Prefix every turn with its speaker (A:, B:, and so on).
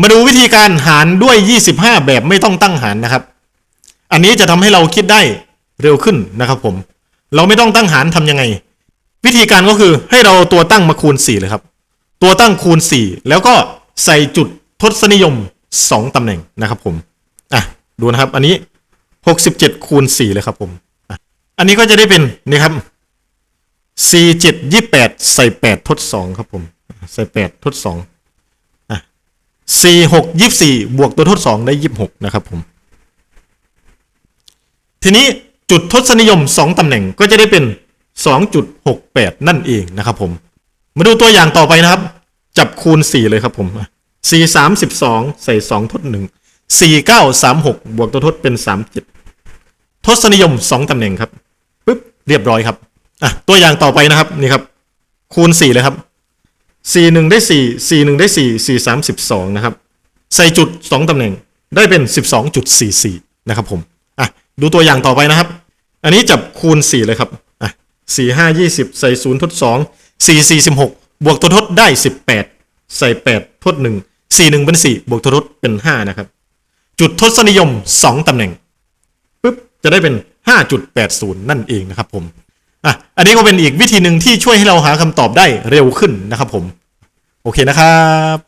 A: มาดูวิธีการหารด้วย 25 แบบไม่ต้องตั้งหารนะครับ อันนี้จะทำให้เราคิดได้เร็วขึ้นนะครับผม เราไม่ต้องตั้งหารทำยังไง วิธีการก็คือให้เราตัวตั้งมาคูณ 4 เลยครับ ตัวตั้งคูณ 4 แล้วก็ใส่จุดทศนิยม 2ตำแหน่งนะครับผม อะ ดูนะครับ อันนี้ 67 คูณ 4 เลยครับผม อันนี้ก็จะได้เป็นนี่ครับ 4 7 28 ใส่ 8 ทด 2 ครับผม ใส่ 8 ทด2อะ 4 6 24บวกตัวทด2ได้26นะครับผม ทีนี้จุดทศนิยม2ตำแหน่งก็จะได้เป็น2.68นั่นเองนะครับผม มาดูตัวอย่างต่อไปนะครับ จับคูณ4เลยครับผม4 32ใส่2ทด1 4 9 3 6บวกตัวทดเป็น37ทศนิยม2ตำแหน่งครับปึ๊บเรียบร้อยครับอะตัวอย่างต่อไปนะครับนี่ครับ คูณ4เลยครับ สี่หนึ่งได้สี่สี่หนึ่งได้สี่สี่สามสิบสองนะครับ ใส่จุดสองตำแหน่งได้เป็นสิบสองจุดสี่สี่นะครับผมอะดูตัวอย่างต่อไปนะครับ อันนี้จับคูณสี่เลยครับอะสี่ห้ายี่สิบใส่ศูนย์ทดสองสี่สี่สิบหกบวกตัวทดได้สิบแปดใส่แปดทดหนึ่งสี่หนึ่งเป็นสี่บวกตัวทดเป็นห้านะครับ จุดทศนิยมสองตำแหน่งปุ๊บจะได้เป็นห้าจุดแปดศูนย์นั่นเองนะครับผม อะอันนี้ก็เป็นอีกวิธีหนึ่งที่ช่วยให้เราหาคำตอบได้เร็วขึ้นนะครับผม โอเคนะครับ